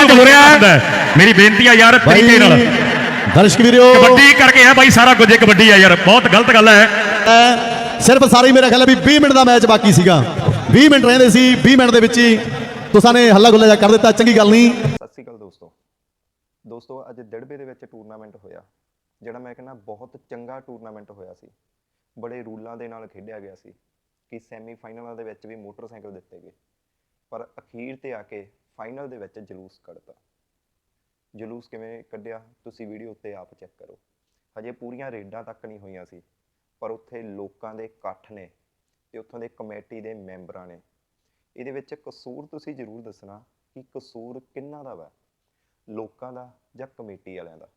Match ਹੋ ਰਿਹਾ ਹੈ। ਮੇਰੀ ਬੇਨਤੀ ਆ ਯਾਰ ਤਰੀਕੇ ਨਾਲ। ਦਰਸ਼ਕ ਵੀਰੋ। ਕਬੱਡੀ ਕਰਕੇ ਆ ਬਾਈ ਸਾਰਾ ਕੁਝ ਕਬੱਡੀ ਆ ਯਾਰ। ਬਹੁਤ ਗਲਤ ਗੱਲ ਹੈ। ਸਿਰਫ ਸਾਰੇ ਹੀ ਮੇਰਾ ਖਿਆਲ ਹੈ ਵੀ 20 ਮਿੰਟ ਦਾ ਮੈਚ ਬਾਕੀ ਸੀਗਾ। 20 ਮਿੰਟ ਰਹਿੰਦੇ ਸੀ 20 ਮਿੰਟ ਦੇ ਵਿੱਚ ਹੀ ਤੁਸਾਂ ਨੇ ਹੱਲਾ ਗੁੱਲਾ ਕਰ ਦਿੱਤਾ ਚੰਗੀ ਗੱਲ ਨਹੀਂ। ਸਤਿ ਸ਼੍ਰੀ ਅਕਾਲ ਦੋਸਤੋ। ਦੋਸਤੋ ਅੱਜ ਦਿੜਬੇ ਦੇ ਵਿੱਚ ਟੂਰਨਾਮੈਂਟ ਹੋਇਆ ਜਿਹੜਾ ਮੈਂ ਕਹਿੰਦਾ ਬਹੁਤ ਚੰਗਾ ਟੂਰਨਾਮੈਂਟ ਹੋਇਆ ਸੀ। ਬੜੇ ਰੂਲਾਂ ਦੇ ਨਾਲ ਖੇਡਿਆ ਗਿਆ ਸੀ ਕਿ ਸੈਮੀਫਾਈਨਲਾਂ ਦੇ ਵਿੱਚ ਵੀ ਮੋਟਰਸਾਈਕਲ ਦਿੱਤੇ ਗਏ। ਪਰ ਅਖੀਰ ਤੇ ਆ ਕੇ ਫਾਈਨਲ ਦੇ ਵਿੱਚ ਜਲੂਸ ਕੱਢਤਾ। ਜਲੂਸ ਕਿਵੇਂ ਕੱਢਿਆ? ਤੁਸੀਂ ਵੀਡੀਓ ਉੱਤੇ ਆਪ ਚੈੱਕ ਕਰੋ। ਹਜੇ ਪੂਰੀਆਂ ਰੇਡਾਂ ਤੱਕ ਨਹੀਂ ਹੋਈਆਂ ਸੀ, ਪਰ ਉੱਥੇ ਲੋਕਾਂ ਦੇ ਇਕੱਠ ਨੇ ਤੇ ਉੱਥੋਂ ਦੇ ਕਮੇਟੀ ਦੇ ਮੈਂਬਰਾਂ ਨੇ। ਇਹਦੇ ਵਿੱਚ ਕਸੂਰ ਤੁਸੀਂ ਜ਼ਰੂਰ ਦੱਸਣਾ ਕਿ ਕਸੂਰ ਕਿੰਨਾ ਦਾ ਵਾ? ਲੋਕਾਂ ਦਾ ਜਾਂ ਕਮੇਟੀ ਵਾਲਿਆਂ ਦਾ?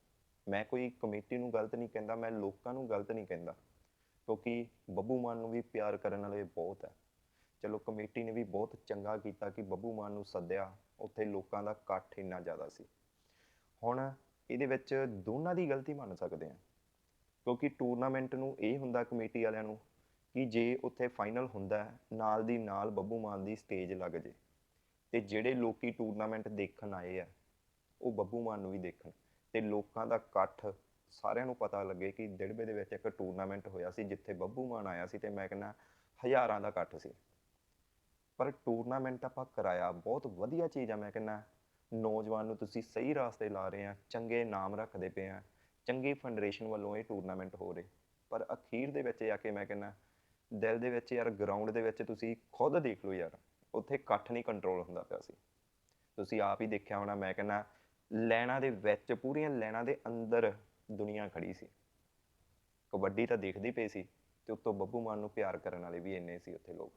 ਮੈਂ ਕੋਈ ਕਮੇਟੀ ਨੂੰ ਗਲਤ ਨਹੀਂ ਕਹਿੰਦਾ, ਮੈਂ ਲੋਕਾਂ ਨੂੰ ਗਲਤ ਨਹੀਂ ਕਹਿੰਦਾ, ਕਿਉਂਕਿ ਬੱਬੂ ਮਾਨ ਨੂੰ ਵੀ ਪਿਆਰ ਕਰਨ ਵਾਲੇ ਬਹੁਤ ਹੈ ਚਲੋ ਕਮੇਟੀ ਨੇ ਵੀ ਬਹੁਤ ਚੰਗਾ ਕੀਤਾ ਕਿ ਬੱਬੂ ਮਾਨ ਨੂੰ ਸੱਦਿਆ, ਉੱਥੇ ਲੋਕਾਂ ਦਾ ਇਕੱਠ ਇੰਨਾ ਜ਼ਿਆਦਾ ਸੀ। ਹੁਣ ਇਹਦੇ ਵਿੱਚ ਦੋਨਾਂ ਦੀ ਗਲਤੀ ਮੰਨ ਸਕਦੇ ਆ ਕਿਉਂਕਿ ਟੂਰਨਾਮੈਂਟ ਨੂੰ ਇਹ ਹੁੰਦਾ ਕਮੇਟੀ ਵਾਲਿਆਂ ਨੂੰ ਕਿ ਜੇ ਉੱਥੇ ਫਾਈਨਲ ਹੁੰਦਾ, ਨਾਲ ਦੀ ਨਾਲ ਬੱਬੂ ਮਾਨ ਦੀ ਸਟੇਜ ਲੱਗ ਜੇ, ਤੇ ਜਿਹੜੇ ਲੋਕੀ ਟੂਰਨਾਮੈਂਟ ਦੇਖਣ ਆਏ ਆ, ਉਹ ਬੱਬੂ ਮਾਨ ਨੂੰ ਵੀ ਦੇਖਣ, ਤੇ ਲੋਕਾਂ ਦਾ ਇਕੱਠ ਸਾਰਿਆਂ ਨੂੰ ਪਤਾ ਲੱਗੇ ਕਿ ਦਿੜਬੇ ਦੇ ਵਿੱਚ ਇੱਕ ਟੂਰਨਾਮੈਂਟ ਹੋਇਆ ਸੀ, ਜਿੱਥੇ ਬੱਬੂ ਮਾਨ ਆਇਆ ਸੀ, ਤੇ ਮੈਂ ਕਹਿੰਦਾ ਹਜ਼ਾਰਾਂ ਦਾ ਇਕੱਠ ਸੀ। ਪਰ ਟੂਰਨਾਮੈਂਟ ਆਪਾਂ ਕਰਾਇਆ, ਬਹੁਤ ਵਧੀਆ ਚੀਜ਼ ਆ, ਮੈਂ ਕਹਿੰਦਾ। ਨੌਜਵਾਨ ਨੂੰ ਤੁਸੀਂ ਸਹੀ ਰਾਸਤੇ ਲਾ ਰਹੇ ਆ, ਚੰਗੇ ਨਾਮ ਰੱਖਦੇ ਪਏ ਆ, ਚੰਗੀ ਫੈਡਰੇਸ਼ਨ ਵੱਲੋਂ ਇਹ ਟੂਰਨਾਮੈਂਟ ਹੋ ਰਹੇ। ਪਰ ਅਖੀਰ ਦੇ ਵਿੱਚ ਜਾ ਕੇ ਮੈਂ ਕਹਿੰਦਾ, ਦਿਲ ਦੇ ਵਿੱਚ ਯਾਰ ਗਰਾਊਂਡ ਦੇ ਵਿੱਚ ਤੁਸੀਂ ਖੁਦ ਦੇਖ ਲਓ ਯਾਰ, ਉੱਥੇ ਇਕੱਠ ਨਹੀਂ ਕੰਟਰੋਲ ਹੁੰਦਾ ਪਿਆ ਸੀ। ਤੁਸੀਂ ਆਪ ਹੀ ਦੇਖਿਆ ਹੋਣਾ, ਮੈਂ ਕਹਿੰਦਾ, ਲੈਣਾ ਦੇ ਵਿੱਚ, ਪੂਰੀਆਂ ਲੈਣਾ ਦੇ ਅੰਦਰ ਦੁਨੀਆ ਖੜੀ ਸੀ। ਕਬੱਡੀ ਤਾਂ ਦੇਖਦੀ ਪਈ ਸੀ ਤੇ ਉੱਤੋਂ ਬੱਬੂ ਮਾਨ ਨੂੰ ਪਿਆਰ ਕਰਨ ਵਾਲੇ ਵੀ ਇੰਨੇ ਸੀ ਉੱਥੇ ਲੋਕ।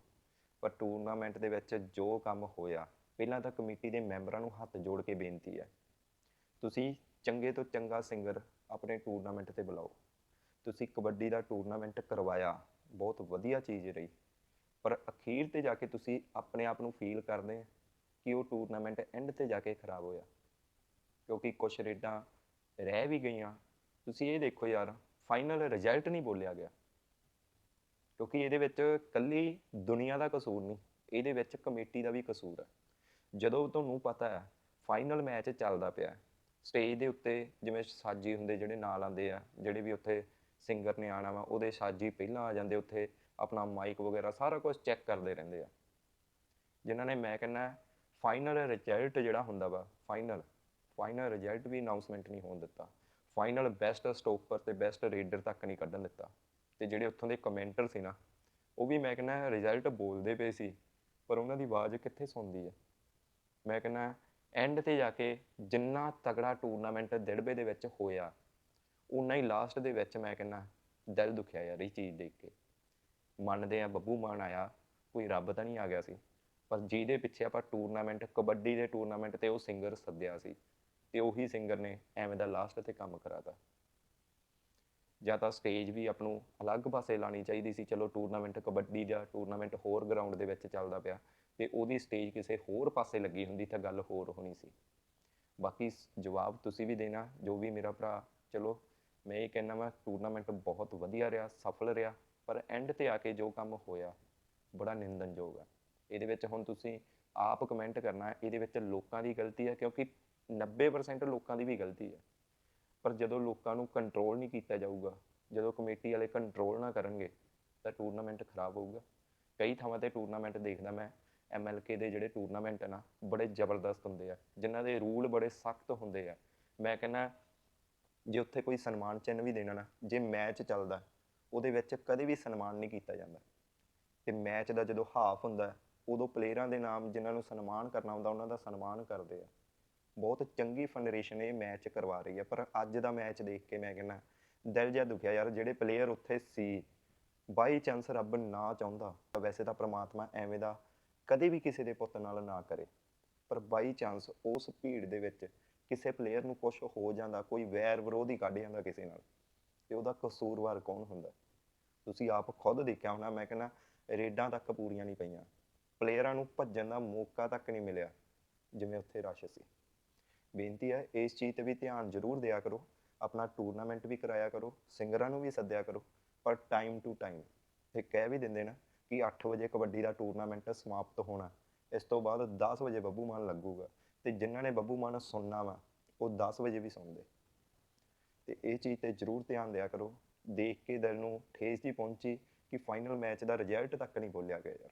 ਪਰ ਟੂਰਨਾਮੈਂਟ ਦੇ ਵਿੱਚ ਜੋ ਕੰਮ ਹੋਇਆ, ਪਹਿਲਾਂ ਤਾਂ ਕਮੇਟੀ ਦੇ ਮੈਂਬਰਾਂ ਨੂੰ ਹੱਥ ਜੋੜ ਕੇ ਬੇਨਤੀ ਹੈ। ਤੁਸੀਂ ਚੰਗੇ ਤੋਂ ਚੰਗਾ ਸਿੰਗਰ ਆਪਣੇ ਟੂਰਨਾਮੈਂਟ ਤੇ ਬੁਲਾਓ। ਤੁਸੀਂ ਕਬੱਡੀ ਦਾ ਟੂਰਨਾਮੈਂਟ ਕਰਵਾਇਆ, ਬਹੁਤ ਵਧੀਆ ਚੀਜ਼ ਰਹੀ। ਪਰ ਅਖੀਰ ਤੇ ਜਾ ਕੇ ਤੁਸੀਂ ਆਪਣੇ ਆਪ ਨੂੰ ਫੀਲ ਕਰਦੇ ਕਿ ਉਹ ਟੂਰਨਾਮੈਂਟ ਐਂਡ ਤੇ ਜਾ ਕੇ ਖਰਾਬ ਹੋਇਆ। ਕਿਉਂਕਿ ਕੁਝ ਰੇਡਾਂ ਰਹਿ ਵੀ ਗਈਆਂ। ਤੁਸੀਂ ਇਹ ਦੇਖੋ ਯਾਰ ਫਾਈਨਲ ਰਿਜ਼ਲਟ ਨਹੀਂ ਬੋਲਿਆ ਗਿਆ। ਕਿਉਂਕਿ ਇਹਦੇ ਵਿੱਚ ਕੱਲੀ ਦੁਨੀਆ ਦਾ ਕਸੂਰ ਨਹੀਂ, ਇਹਦੇ ਵਿੱਚ ਕਮੇਟੀ ਦਾ ਵੀ ਕਸੂਰ ਹੈ। ਜਦੋਂ ਤੁਹਾਨੂੰ ਪਤਾ ਹੈ ਫਾਈਨਲ ਮੈਚ ਚੱਲਦਾ ਪਿਆ ਸਟੇਜ ਦੇ ਉੱਤੇ ਜਿਵੇਂ ਸਾਜੀ ਹੁੰਦੇ ਜਿਹੜੇ ਨਾਲ ਆਉਂਦੇ ਆ, ਜਿਹੜੇ ਵੀ ਉੱਥੇ ਸਿੰਗਰ ਨੇ ਆਣਾ ਵਾ, ਉਹਦੇ ਸਾਜੀ ਪਹਿਲਾਂ ਆ ਜਾਂਦੇ ਉੱਥੇ, ਆਪਣਾ ਮਾਈਕ ਵਗੈਰਾ ਸਾਰਾ ਕੁਝ ਚੈੱਕ ਕਰਦੇ ਰਹਿੰਦੇ ਆ। ਜਿਨ੍ਹਾਂ ਨੇ ਮੈਂ ਕਹਿੰਦਾ ਫਾਈਨਲ ਰਿਜ਼ਲਟ ਜਿਹੜਾ ਹੁੰਦਾ ਵਾ ਫਾਈਨਲ ਫਾਈਨਲ ਰਿਜ਼ਲਟ ਵੀ ਅਨਾਉਂਸਮੈਂਟ ਨਹੀਂ ਹੋਣ ਦਿੱਤਾ। ਫਾਈਨਲ ਬੈਸਟ ਸਟੋਪਰ ਤੇ ਬੈਸਟ ਰੇਡਰ ਤੱਕ ਨਹੀਂ ਕੱਢਣ ਦਿੱਤਾ। ਤੇ ਜਿਹੜੇ ਉੱਥੋਂ ਦੇ ਕਮੈਂਟਰ ਸੀ ਨਾ, ਉਹ ਵੀ ਮੈਂ ਕਹਿੰਦਾ ਰਿਜ਼ਲਟ ਬੋਲਦੇ ਪਏ ਸੀ, ਪਰ ਉਹਨਾਂ ਦੀ ਆਵਾਜ਼ ਕਿੱਥੇ ਸੁਣਦੀ ਹੈ ਮੈਂ ਕਹਿੰਦਾ ਐਂਡ ਤੇ ਜਾ ਕੇ ਜਿੰਨਾ ਤਗੜਾ ਟੂਰਨਾਮੈਂਟ ਦਿੜਬੇ ਦੇ ਵਿੱਚ ਹੋਇਆ ਉਨਾ ਹੀ ਲਾਸਟ ਦੇ ਵਿੱਚ ਮੈਂ ਕਹਿੰਦਾ ਦਿਲ ਦੁਖਿਆ ਯਾਰ ਇਹ ਚੀਜ਼ ਦੇਖ ਕੇ। ਮੰਨਦੇ ਆ ਬੱਬੂ ਮਾਨ ਆਇਆ, ਕੋਈ ਰੱਬ ਤਾਂ ਨਹੀਂ ਆ ਗਿਆ ਸੀ, ਪਰ ਜਿਹਦੇ ਪਿੱਛੇ ਆਪਾਂ ਟੂਰਨਾਮੈਂਟ ਕਬੱਡੀ ਦੇ ਟੂਰਨਾਮੈਂਟ ਤੇ ਉਹ ਸਿੰਗਰ ਸੱਦਿਆ ਸੀ, ਤੇ ਉਹੀ ਸਿੰਗਰ ਨੇ ਐਵੇਂ ਦਾ ਲਾਸਟ ਤੇ ਕੰਮ ਕਰਾਤਾ। ਜਾਂ ਤਾਂ ਸਟੇਜ ਵੀ ਆਪ ਨੂੰ ਅਲੱਗ ਪਾਸੇ ਲਾਣੀ ਚਾਹੀਦੀ ਸੀ। ਚਲੋ ਟੂਰਨਾਮੈਂਟ ਕਬੱਡੀ ਦਾ ਟੂਰਨਾਮੈਂਟ ਹੋਰ ਗਰਾਊਂਡ ਦੇ ਵਿੱਚ ਚੱਲਦਾ ਪਿਆ ਤੇ ਉਹਦੀ ਸਟੇਜ ਕਿਸੇ ਹੋਰ ਪਾਸੇ ਲੱਗੀ ਹੁੰਦੀ ਤਾਂ ਗੱਲ ਹੋਰ ਹੋਣੀ ਸੀ। ਬਾਕੀ ਜਵਾਬ ਤੁਸੀਂ ਵੀ ਦੇਣਾ, ਜੋ ਵੀ ਮੇਰਾ ਭਰਾ, ਚਲੋ ਮੈਂ ਇਹ ਕਹਿਣਾ ਵਾ ਟੂਰਨਾਮੈਂਟ ਬਹੁਤ ਵਧੀਆ ਰਿਹਾ, ਸਫਲ ਰਿਹਾ, ਪਰ ਐਂਡ ਤੇ ਆ ਕੇ ਜੋ ਕੰਮ ਹੋਇਆ, ਬੜਾ ਨਿੰਦਨਯੋਗ ਆ। ਇਹਦੇ ਵਿੱਚ ਹੁਣ ਤੁਸੀਂ ਆਪ ਕਮੈਂਟ ਕਰਨਾ, ਇਹਦੇ ਵਿੱਚ ਲੋਕਾਂ ਦੀ ਗਲਤੀ ਹੈ ਕਿਉਂਕਿ 90% ਲੋਕਾਂ ਦੀ ਵੀ ਗਲਤੀ ਹੈ ਪਰ ਜਦੋਂ ਲੋਕਾਂ ਨੂੰ ਕੰਟਰੋਲ ਨਹੀਂ ਕੀਤਾ ਜਾਊਗਾ, ਜਦੋਂ ਕਮੇਟੀ ਵਾਲੇ ਕੰਟਰੋਲ ਨਾ ਕਰਨਗੇ, ਤਾਂ ਟੂਰਨਾਮੈਂਟ ਖਰਾਬ ਹੋਊਗਾ। ਕਈ ਥਾਵਾਂ ਤੇ ਟੂਰਨਾਮੈਂਟ ਦੇਖਦਾ ਮੈਂ ਐਮਐਲਕੇ ਦੇ ਜਿਹੜੇ ਟੂਰਨਾਮੈਂਟ ਆ ਨਾ, ਬੜੇ ਜ਼ਬਰਦਸਤ ਹੁੰਦੇ ਆ, ਜਿਨ੍ਹਾਂ ਦੇ ਰੂਲ ਬੜੇ ਸਖਤ ਹੁੰਦੇ ਆ। ਮੈਂ ਕਹਿੰਦਾ, ਜੇ ਉੱਥੇ ਕੋਈ ਸਨਮਾਨ ਚਿੰਨ੍ਹ ਵੀ ਦੇਣਾ ਨਾ, ਜੇ ਮੈਚ ਚੱਲਦਾ, ਉਹਦੇ ਵਿੱਚ ਕਦੇ ਵੀ ਸਨਮਾਨ ਨਹੀਂ ਕੀਤਾ ਜਾਂਦਾ। ਤੇ ਮੈਚ ਦਾ ਜਦੋਂ ਹਾਫ ਹੁੰਦਾ, ਉਦੋਂ ਪਲੇਅਰਾਂ ਦੇ ਨਾਮ, ਜਿਨ੍ਹਾਂ ਨੂੰ ਸਨਮਾਨ ਕਰਨਾ ਹੁੰਦਾ, ਉਹਨਾਂ ਦਾ ਸਨਮਾਨ ਕਰਦੇ ਆ। ਬਹੁਤ ਚੰਗੀ ਫੈਡਰੇਸ਼ਨ ਇਹ ਮੈਚ ਕਰਵਾ ਰਹੀ ਹੈ, ਪਰ ਅੱਜ ਦਾ ਮੈਚ ਦੇਖ ਕੇ ਮੈਂ ਕਹਿੰਦਾ, ਦਿਲ ਜਿਹਾ ਦੁਖਿਆ ਯਾਰ, ਜਿਹੜੇ ਪਲੇਅਰ ਉੱਥੇ ਸੀ ਬਾਈ ਚਾਂਸ ਰੱਬ ਨਾ ਚਾਹੁੰਦਾ ਤਾਂ ਵੈਸੇ ਤਾਂ ਪ੍ਰਮਾਤਮਾ ਐਵੇਂ ਦਾ ਕਦੇ ਵੀ ਕਿਸੇ ਦੇ ਪੁੱਤ ਨਾਲ ਨਾ ਕਰੇ, ਪਰ ਬਾਈ ਚਾਂਸ ਉਸ ਭੀੜ ਦੇ ਵਿੱਚ ਕਿਸੇ ਪਲੇਅਰ ਨੂੰ ਕੁਝ ਹੋ ਜਾਂਦਾ, ਕੋਈ ਵੈਰ ਵਿਰੋਧ ਹੀ ਕੱਢ ਜਾਂਦਾ ਕਿਸੇ ਨਾਲ, ਤੇ ਉਹਦਾ ਕਸੂਰਵਾਰ ਕੌਣ ਹੁੰਦਾ? ਤੁਸੀਂ ਆਪ ਖੁਦ ਦੇਖਿਆ ਹੋਣਾ, ਮੈਂ ਕਹਿੰਦਾ ਰੇਡਾਂ ਤੱਕ ਪੂਰੀਆਂ ਨਹੀਂ ਪਈਆਂ ਪਲੇਅਰਾਂ ਨੂੰ ਭੱਜਣ ਦਾ ਮੌਕਾ ਤੱਕ ਨਹੀਂ ਮਿਲਿਆ, ਜਿਵੇਂ ਉੱਥੇ ਰਸ਼ ਸੀ। ਬੇਨਤੀ ਹੈ, ਇਸ ਚੀਜ਼ ਤੇ ਵੀ ਧਿਆਨ ਜ਼ਰੂਰ ਦਿਆ ਕਰੋ। ਆਪਣਾ ਟੂਰਨਾਮੈਂਟ ਵੀ ਕਰਾਇਆ ਕਰੋ, ਸਿੰਗਰਾਂ ਨੂੰ ਵੀ ਸੱਦਿਆ ਕਰੋ, ਪਰ ਟਾਈਮ ਟੂ ਟਾਈਮ ਤੇ ਕਹਿ ਵੀ ਦਿੰਦੇ ਨਾ ਕਿ 8 ਵਜੇ ਕਬੱਡੀ ਦਾ ਟੂਰਨਾਮੈਂਟ ਸਮਾਪਤ ਹੋਣਾ। ਇਸ ਤੋਂ ਬਾਅਦ 10 ਵਜੇ ਬੱਬੂ ਮਾਨ ਲੱਗੂਗਾ। ਤੇ ਜਿਨ੍ਹਾਂ ਨੇ ਬੱਬੂ ਮਾਨ ਸੁਣਨਾ ਵਾ, ਉਹ 10 ਵਜੇ ਵੀ ਸੁਣਦੇ। ਤੇ ਇਹ ਚੀਜ਼ ਤੇ ਜ਼ਰੂਰ ਧਿਆਨ ਦਿਆ ਕਰੋ। ਦੇਖ ਕੇ ਦਿਲ ਨੂੰ ਠੇਸ ਜੀ ਪਹੁੰਚੀ ਕਿ ਫਾਈਨਲ ਮੈਚ ਦਾ ਰਿਜ਼ਲਟ ਤੱਕ ਨਹੀਂ ਬੋਲਿਆ ਗਿਆ ਯਾਰ।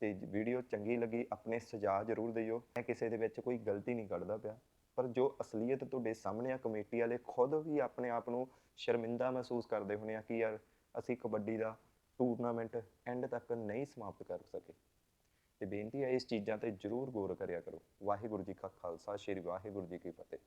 ਤੇ ਵੀਡੀਓ ਚੰਗੀ ਲੱਗੀ, ਆਪਣੇ ਸੁਝਾਅ ਜ਼ਰੂਰ ਦਿਓ। ਮੈਂ ਕਿਸੇ ਦੇ ਵਿੱਚ ਕੋਈ ਗਲਤੀ ਨਹੀਂ ਕੱਢਦਾ ਪਿਆ। ਪਰ ਜੋ ਅਸਲੀਅਤ ਤੁਹਾਡੇ ਸਾਹਮਣੇ ਆ, ਕਮੇਟੀ ਵਾਲੇ ਖੁਦ ਵੀ ਆਪਣੇ ਆਪ ਨੂੰ ਸ਼ਰਮਿੰਦਾ ਮਹਿਸੂਸ ਕਰਦੇ ਹੋਣੇ ਆ ਕਿ ਯਾਰ ਅਸੀਂ ਕਬੱਡੀ ਦਾ ਟੂਰਨਾਮੈਂਟ ਐਂਡ ਤੱਕ ਨਹੀਂ ਸਮਾਪਤ ਕਰ ਸਕੇ। ਤੇ ਬੇਨਤੀ ਹੈ ਇਸ ਚੀਜ਼ਾਂ ਤੇ ਜ਼ਰੂਰ ਗੌਰ ਕਰਿਆ ਕਰੋ। ਵਾਹਿਗੁਰੂ ਜੀ ਕਾ ਖਾਲਸਾ, ਸ੍ਰੀ ਵਾਹਿਗੁਰੂ ਜੀ ਕੀ ਫਤਿਹ।